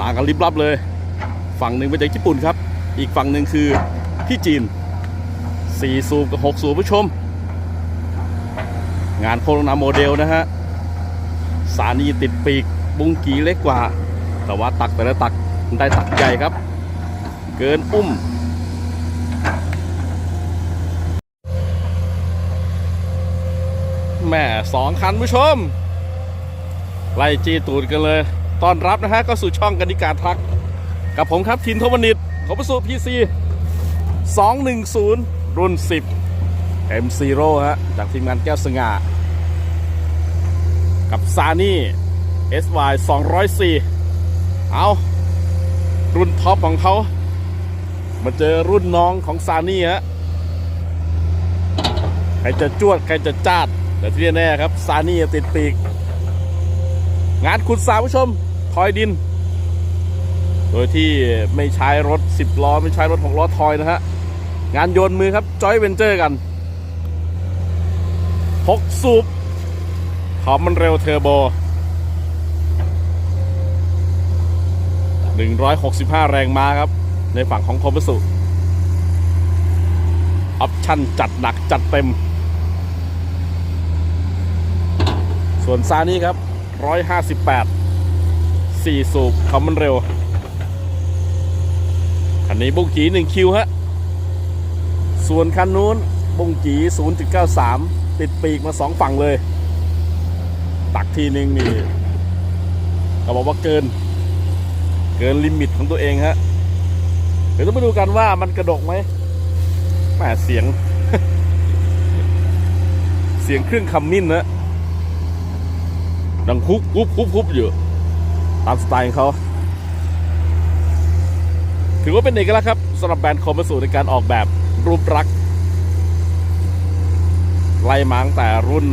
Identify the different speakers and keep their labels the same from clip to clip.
Speaker 1: ต่างกันลิบลับเลย ฝั่งหนึ่งเป็นจากญี่ปุ่นครับ อีกฝั่งหนึ่งคือที่จีน 4 สูบกับ 6 สูบผู้ชม งานโคโรนาโมเดลนะฮะ สานีติดปีกบุงกีเล็กกว่า แต่ว่าตักแต่ละตักได้ตักใหญ่ครับ เกินอุ้มแม่สองคันผู้ชม ไล่จีตูดกันเลย ตอนรับนะฮะก็สู่ช่องกันดิการทัก กับผมครับทินทมนิตขอประสูพีซี210รุ่น10 M0 ฮะ จากทีมงานแก้วสง่า กับซานี่ SY 204 เอา รุ่นท็อปของเขา มาเจอรุ่นน้องของซานี่ฮะ ใครจะจวด ใครจะจาดแต่ที่แน่ครับ ซานี่ติดปีก งานขุดสาผู้ชม อยดิน โดยที่ไม่ใช้รถ 10 ล้อ ไม่ใช้รถ6ล้อทอยนะฮะ งานโยนมือครับจอยเวนเจอร์กัน 6 สูบขอบมันเร็วเทอร์โบ 165 แรงม้าครับ ในฝั่งของคอม b สุออปชั่นจัดหนักจัดเต็ม ส่วนซานี่ครับ 158 4สูบคอมมันเร็ว คันนี้บุ้งจี1คิวฮะ ส่วนคันนู้นบุ้งจี0.93ติดปีกมา2ฝั่งเลย ตักทีนึงนี่ก็บอกว่าเกิน เกินลิมิตของตัวเองฮะ เดี๋ยวต้องมาดูกันว่ามันกระดกไหมแหมเสียง เสียงเครื่องคัมมินนะดังคุบคุบคุบคุบอยู่ ตามสไตล์ของเขา ถือว่าเป็นเอกลักษณ์ครับสำหรับแบรนด์คอมมสูในการออกแบบรูปลักษ์ไล่มาตั้งแต่รุ่น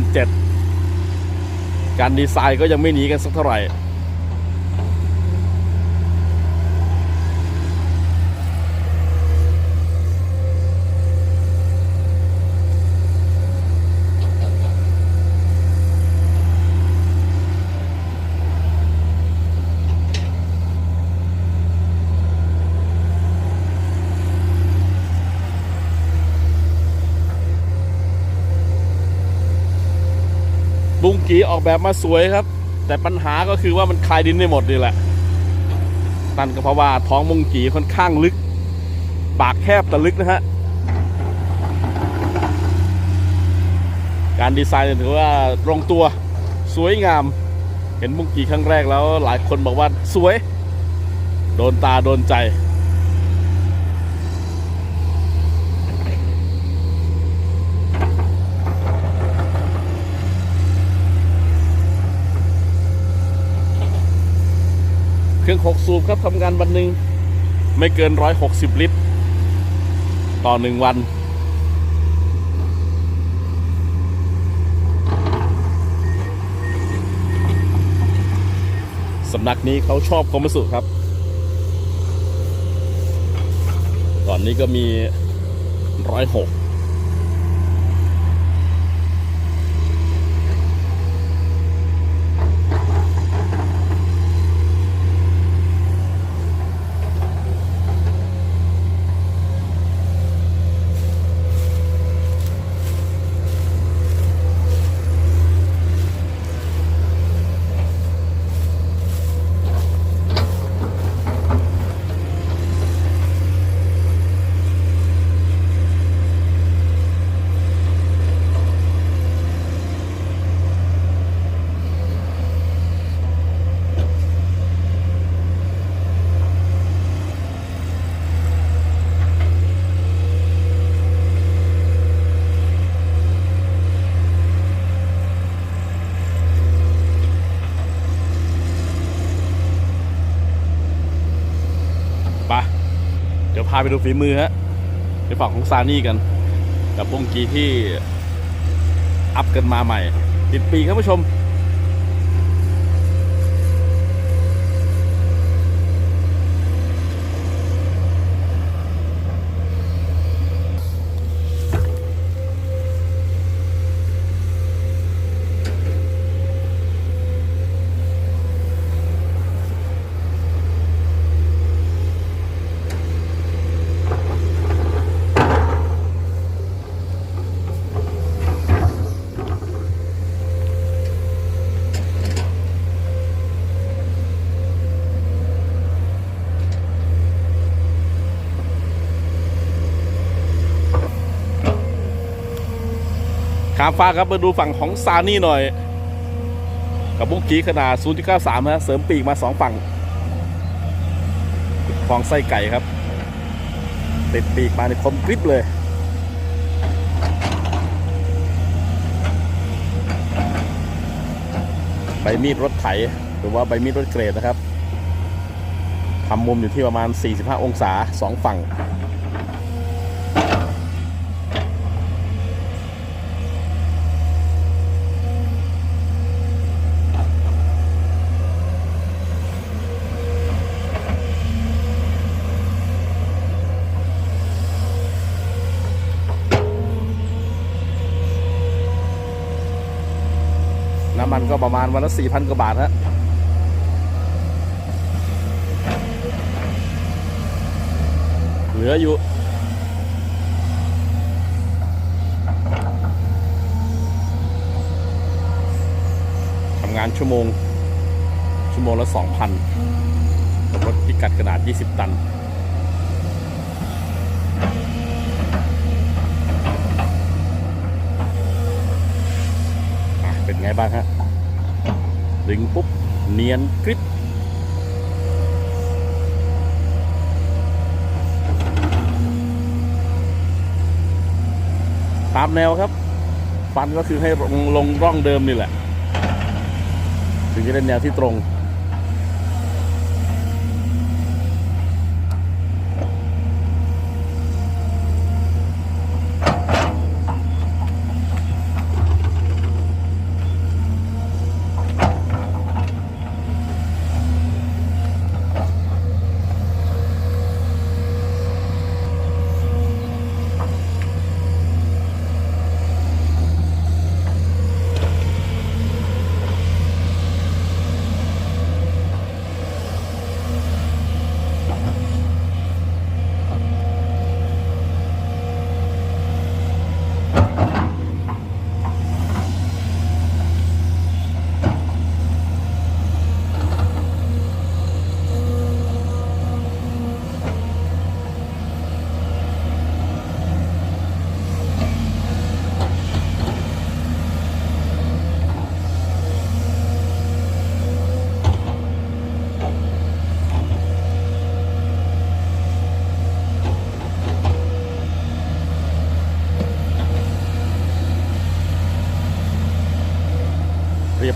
Speaker 1: 7 การดีไซน์ก็ยังไม่หนีกันสักเท่าไหร่ บุงกีออกแบบมาสวยครับ แต่ปัญหาก็คือว่ามันคลายดินไม่หมดนี่แหละนั่นก็เพราะว่าท้องบุงกีค่อนข้างลึก ปากแคบแต่ลึกนะฮะการดีไซน์ถือว่าตรงตัวสวยงาม เห็นบุงกีครั้งแรกแล้ว หลายคนบอกว่าสวย โดนตาโดนใจ เครื่อง 6 สูบครับทำงานวันหนึ่งไม่เกิน 160 ลิตร ต่อหนึ่งวัน สำนักนี้เขาชอบคอมมสุครับ ก่อนนี้ก็มี 106 ดี๋ยวพาไปดูฝีมือฮะในฝั่งของซานี่กัน กับวงกีที่อัพกันมาใหม่ติดปีครับผู้ชม ข้ามฟ้าครับมาดูฝั่งของซานี่หน่อย กับบุกกี้ขนาด 0.93ฮะเสริมปีกมาสองฝั่งฟองไส้ไก่ครับ ติดปีกมาในคมกริบเลยใบมีดรถไถ หรือว่าใบมีดรถเกรดนะครับทำมุมอยู่ที่ประมาณ 45 องศาสองฝั่ง น้ำมันก็ประมาณวันละ4,000กว่าบาทฮะเหลืออยู่ทำงานชั่วโมง ชั่วโมงละ2,000กับรถพิกัดขนาด 20 ตัน อะเป็น ไงบ้างฮะดึงปุ๊บ เนียนกริบตามแนวครับ ฟันก็คือให้ลงลงร่องเดิมนี่แหละ ถึงจะได้แนวที่ตรง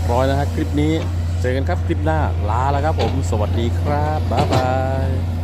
Speaker 1: เรียบร้อยนะฮะคลิปนี้ เจอกันครับคลิปหน้าลาแล้วครับผม สวัสดีครับ บ๊ายบาย